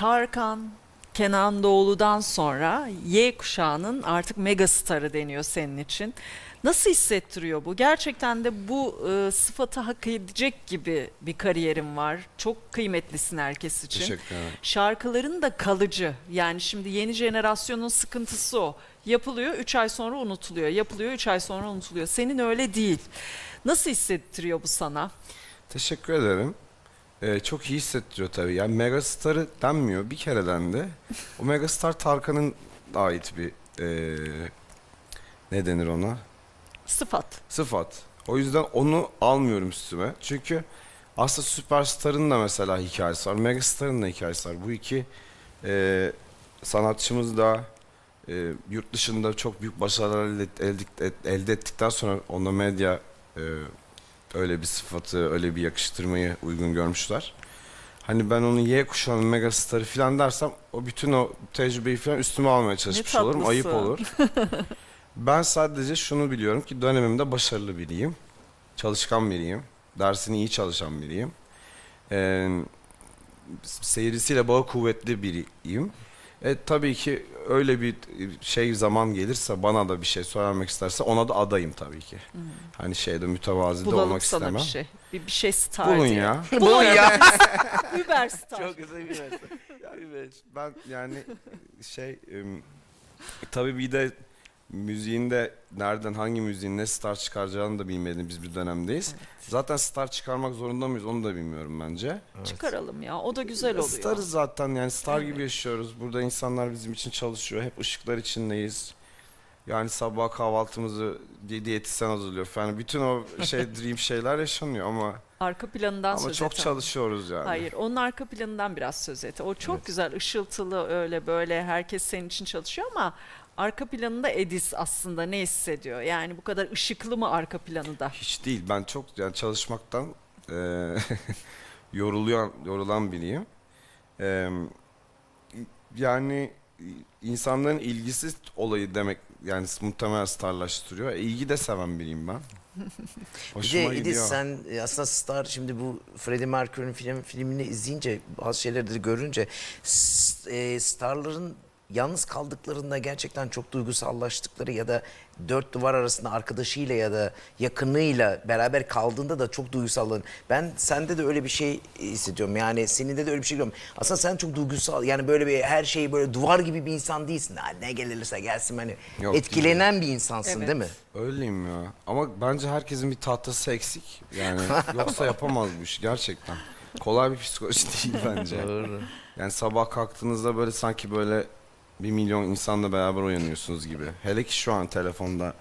Tarkan, Kenan Doğulu'dan sonra Y kuşağının artık megastarı deniyor senin için. Nasıl hissettiriyor bu? Gerçekten de bu e, sıfatı hak edecek gibi bir kariyerin var. Çok kıymetlisin herkes için. Teşekkür ederim. Şarkıların da kalıcı. Yani şimdi yeni jenerasyonun sıkıntısı o. Yapılıyor 3 ay sonra unutuluyor. Yapılıyor 3 ay sonra unutuluyor. Senin öyle değil. Nasıl hissettiriyor bu sana? Teşekkür ederim. Ee, çok iyi hissettiriyor tabii. Yani megastarı denmiyor bir kereden de. O megastar Tarkan'ın ait bir ee, ne denir ona? Sıfat. Sıfat. O yüzden onu almıyorum üstüme. Çünkü aslında süperstarın da mesela hikayesi var. Megastarın da hikayesi var. Bu iki ee, sanatçımız da ee, yurt dışında çok büyük başarılar elde, elde, elde ettikten sonra onda medya ee, öyle bir sıfatı, öyle bir yakıştırmayı uygun görmüşler. Hani ben onu Y kuşağının megastarı falan dersem o bütün o tecrübeyi falan üstüme almaya çalışmış olurum. Ayıp olur. ben sadece şunu biliyorum ki dönemimde başarılı biriyim. Çalışkan biriyim. Dersini iyi çalışan biriyim. Ee, seyircisiyle bağı kuvvetli biriyim. E, tabii ki öyle bir şey zaman gelirse bana da bir şey söylemek isterse ona da adayım tabii ki. Hani şeyde mütevazi de olmak sana istemem. bir şey. Bir, bir şey star Bulun diye. ya. Bulun ya. Uber star. Çok güzel bir mesaj. Ya evet, ben yani şey ım, tabii bir de müziğin de nereden hangi müziğin ne star çıkaracağını da bilmediğimiz bir dönemdeyiz. Zaten star çıkarmak zorunda mıyız onu da bilmiyorum bence. Çıkaralım ya. O da güzel oluyor. Starız zaten yani star gibi yaşıyoruz. Burada insanlar bizim için çalışıyor. Hep ışıklar içindeyiz. Yani sabah kahvaltımızı di- diyetisyen hazırlıyor falan. Bütün o şey dream şeyler yaşanıyor ama Arka planından ama söz çok et ama. çalışıyoruz yani. Hayır, onun arka planından biraz söz et. O çok güzel, ışıltılı öyle böyle herkes senin için çalışıyor ama arka planında Edis aslında ne hissediyor? Yani bu kadar ışıklı mı arka planı da? Hiç değil. Ben çok yani çalışmaktan eee yoruluyor, yorulan biriyim. Eee, yani insanların ilgisiz olayı demek yani muhtemelen starlaştırıyor. E, ilgi de seven biriyim ben. Bir Hoşuma de Edis gidiyor. sen e, aslında Star şimdi bu Freddie Mercury'nin film, filmini izleyince bazı şeyleri de görünce s- e, starların yalnız kaldıklarında gerçekten çok duygusallaştıkları ya da dört duvar arasında arkadaşıyla ya da yakınıyla beraber kaldığında da çok duygusallan. Ben sende de öyle bir şey hissediyorum. Yani senin de öyle bir şey görüyorum. Aslında sen çok duygusal yani böyle bir her şeyi böyle duvar gibi bir insan değilsin. Ha, ne gelirse gelsin hani Yok, etkilenen bir insansın Evet. değil mi? Öyleyim ya. Ama bence herkesin bir tahtası eksik. Yani yoksa yapamaz bu iş gerçekten. Kolay bir psikoloji değil bence. Doğru. Yani sabah kalktığınızda böyle sanki böyle bir milyon insanla beraber uyanıyorsunuz gibi. Hele ki şu an telefonda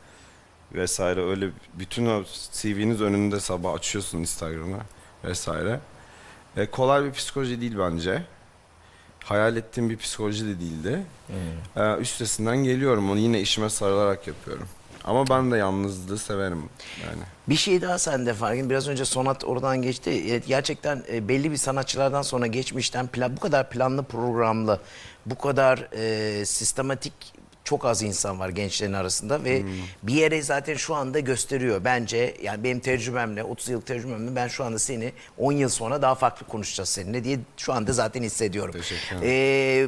vesaire öyle bütün o CV'niz önünde sabah açıyorsun Instagram'ı vesaire. E, kolay bir psikoloji değil bence. Hayal ettiğim bir psikoloji de değildi. E, üstesinden geliyorum. Onu yine işime sarılarak yapıyorum. Ama ben de yalnızlığı severim yani. Bir şey daha sende farkın. Biraz önce Sonat oradan geçti. Evet, gerçekten e, belli bir sanatçılardan sonra geçmişten plan, bu kadar planlı programlı, bu kadar e, sistematik çok az insan var gençlerin arasında ve bir yere zaten şu anda gösteriyor. Bence yani benim tecrübemle 30 yıl tecrübemle ben şu anda seni 10 yıl sonra daha farklı konuşacağız seninle diye şu anda zaten hissediyorum. Teşekkür Ee,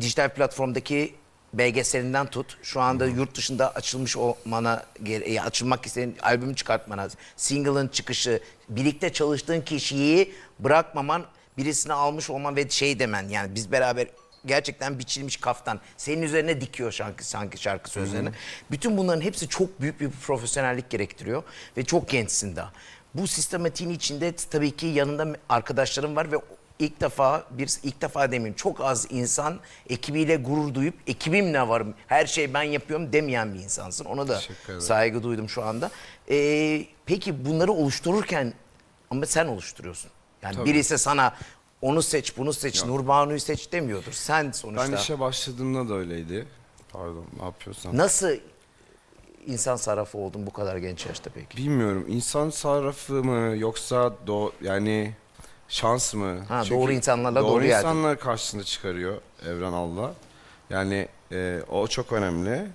dijital platformdaki belgeselinden tut. Şu anda yurt dışında açılmış olmana, e, açılmak istediğin albümü çıkartmana, single'ın çıkışı, birlikte çalıştığın kişiyi bırakmaman, birisini almış olman ve şey demen yani biz beraber gerçekten biçilmiş kaftan senin üzerine dikiyor şarkı sanki şarkı sözlerini. Bütün bunların hepsi çok büyük bir profesyonellik gerektiriyor ve çok gençsin daha. Bu sistematiğin içinde tabii ki yanında arkadaşlarım var ve ilk defa bir ilk defa demeyeyim çok az insan ekibiyle gurur duyup ekibimle varım her şey ben yapıyorum demeyen bir insansın. Ona da saygı duydum şu anda. Ee, peki bunları oluştururken ama sen oluşturuyorsun. Yani Tabii. birisi sana onu seç, bunu seç, Nurbanu'yu seç demiyordur. Sen sonuçta Ben işe başladığımda da öyleydi. Pardon ne yapıyorsam. nasıl insan sarrafı oldun bu kadar genç yaşta peki? Bilmiyorum insan sarrafı mı yoksa do yani şans mı? Ha, doğru insanlarla doğru doğru yerde. insanlar karşısına çıkarıyor Evren Allah. Yani e, o çok önemli.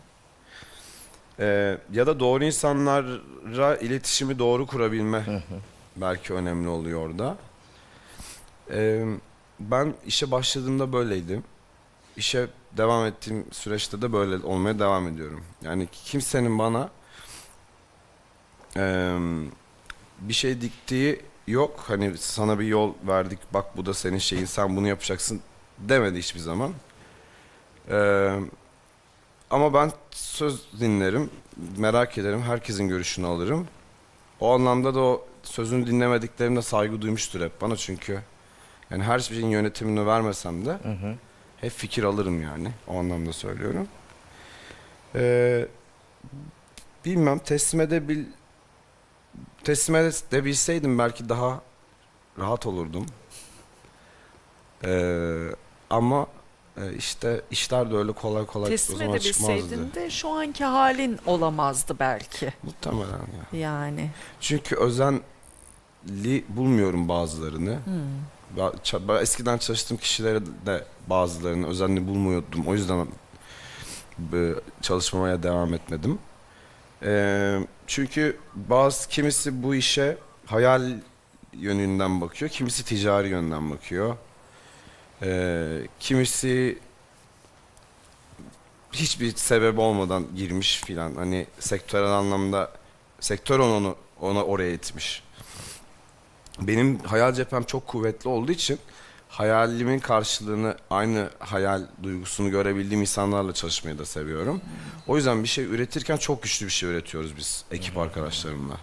E, ya da doğru insanlarla iletişimi doğru kurabilme belki önemli oluyor orada. E, ben işe başladığımda böyleydim. İşe devam ettiğim süreçte de böyle olmaya devam ediyorum. Yani kimsenin bana eee, bir şey diktiği yok. Hani sana bir yol verdik bak bu da senin şeyin sen bunu yapacaksın demedi hiçbir zaman. Eee, ama ben söz dinlerim, merak ederim, herkesin görüşünü alırım. O anlamda da o sözünü dinlemediklerine saygı duymuştur hep bana çünkü yani her şeyin yönetimini vermesem de hep fikir alırım yani o anlamda söylüyorum. Ee, bilmem teslim edebil teslim edebilseydim belki daha rahat olurdum. Ee, ama e, işte işler de öyle kolay kolay o Teslim zaman çıkmazdı. edebilseydin de şu anki halin olamazdı belki. Muhtemelen ya. Yani. Çünkü özenli bulmuyorum bazılarını. Ben, ça- ben eskiden çalıştığım kişilere de bazılarını özenli bulmuyordum. O yüzden e, çalışmamaya devam etmedim. E, çünkü bazı kimisi bu işe hayal yönünden bakıyor, kimisi ticari yönden bakıyor. E, kimisi hiçbir sebep olmadan girmiş filan. Hani sektörel anlamda sektör onu ona oraya itmiş. Benim hayal cephem çok kuvvetli olduğu için hayalimin karşılığını aynı hayal duygusunu görebildiğim insanlarla çalışmayı da seviyorum. O yüzden bir şey üretirken çok güçlü bir şey üretiyoruz biz ekip arkadaşlarımla.